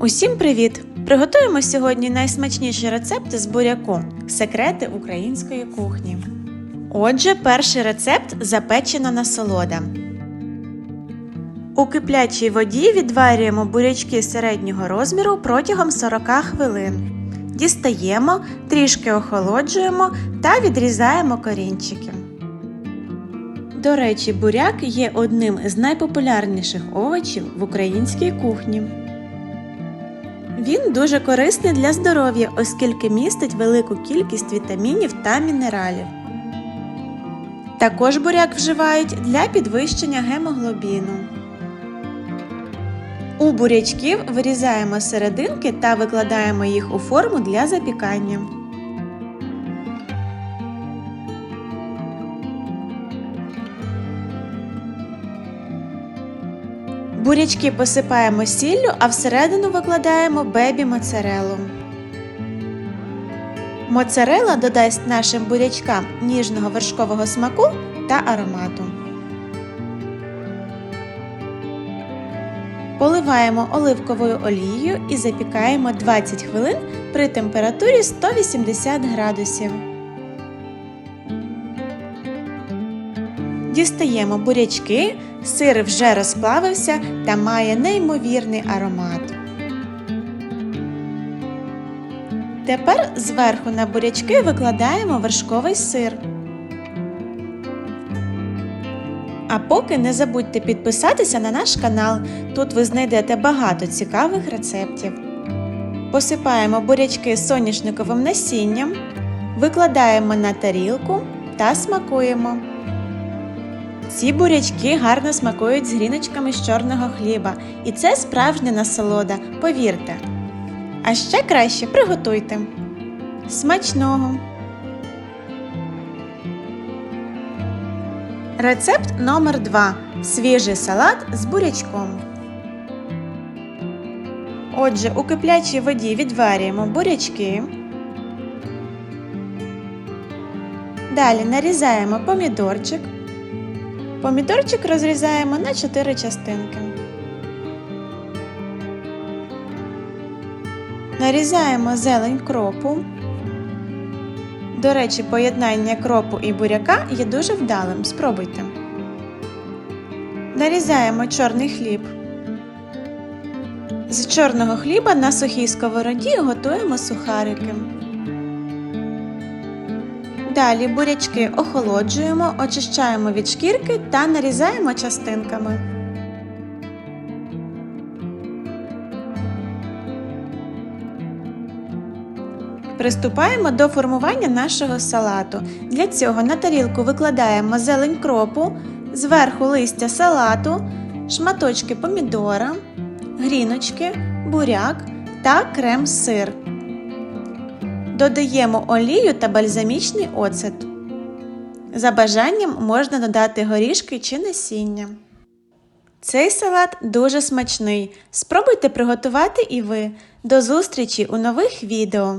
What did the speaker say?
Усім привіт! Приготуємо сьогодні найсмачніший рецепт з буряку секрети української кухні. Отже, перший рецепт запечена насолода. У киплячій воді відварюємо бурячки середнього розміру протягом 40 хвилин. Дістаємо, трішки охолоджуємо та відрізаємо корінчики. До речі, буряк є одним з найпопулярніших овочів в українській кухні. Він дуже корисний для здоров'я, оскільки містить велику кількість вітамінів та мінералів. Також буряк вживають для підвищення гемоглобіну. У бурячків вирізаємо серединки та викладаємо їх у форму для запікання. Бурячки посипаємо сіллю, а всередину викладаємо бебі моцарелу. Моцарела додасть нашим бурячкам ніжного вершкового смаку та аромату. Поливаємо оливковою олією і запікаємо 20 хвилин при температурі 180 градусів. Дістаємо бурячки, сир вже розплавився та має неймовірний аромат. Тепер зверху на бурячки викладаємо вершковий сир. А поки не забудьте підписатися на наш канал. Тут ви знайдете багато цікавих рецептів. Посипаємо бурячки соняшниковим насінням, викладаємо на тарілку та смакуємо. Ці бурячки гарно смакують з гріночками з чорного хліба, і це справжня насолода, повірте. А ще краще приготуйте. Смачного! Рецепт номер 2 Свіжий салат з бурячком. Отже, у киплячій воді відварюємо бурячки. Далі нарізаємо помідорчик. Помідорчик розрізаємо на 4 частинки. Нарізаємо зелень кропу. До речі, поєднання кропу і буряка є дуже вдалим. Спробуйте. Нарізаємо чорний хліб. З чорного хліба на сухій сковороді готуємо сухарики. Далі бурячки охолоджуємо, очищаємо від шкірки та нарізаємо частинками. Приступаємо до формування нашого салату. Для цього на тарілку викладаємо зелень кропу, зверху листя салату, шматочки помідора, гріночки, буряк та крем-сир. Додаємо олію та бальзамічний оцет. За бажанням можна додати горішки чи насіння. Цей салат дуже смачний. Спробуйте приготувати і ви. До зустрічі у нових відео!